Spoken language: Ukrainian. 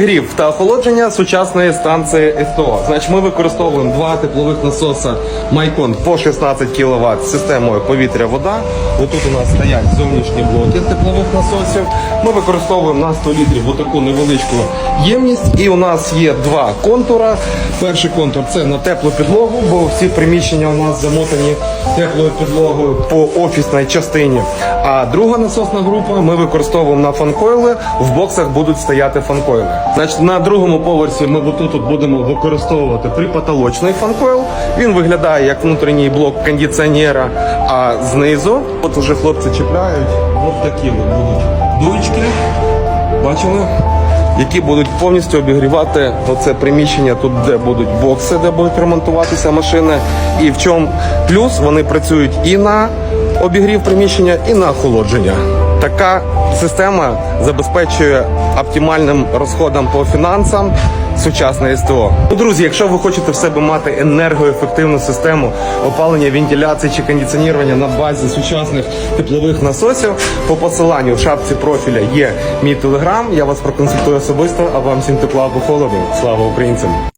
Грів та охолодження сучасної станції СТО. Значить, ми використовуємо два теплових насоса Майкон по 16 кВт з системою повітря-вода. Отут у нас стоять зовнішні блоки теплових насосів. Ми використовуємо на 100 літрів отаку невеличку ємність. І у нас є два контура. Перший контур це на теплу підлогу, бо всі приміщення у нас замотані теплою підлогою по офісній частині. А друга насосна група ми використовуємо на фанкойли. В боксах будуть стояти фанкойли. Значить, на другому поверсі ми тут будемо використовувати припотолочний фанкойл. Він виглядає як внутрішній блок кондиціонера. А знизу, от уже хлопці чіпляють, от такі будуть дуйчки. Бачили? Які будуть повністю обігрівати оце приміщення тут, де будуть бокси, де будуть ремонтуватися машини. І в чому плюс вони працюють і на обігрів приміщення, і на охолодження. Така система забезпечує оптимальним розходом по фінансам сучасне СТО. Ну, друзі, якщо ви хочете в себе мати енергоефективну систему опалення, вентиляції чи кондиціонування на базі сучасних теплових насосів, по посиланню в шапці профіля є мій телеграм. Я вас проконсультую особисто, а вам всім тепла або холоду. Слава українцям!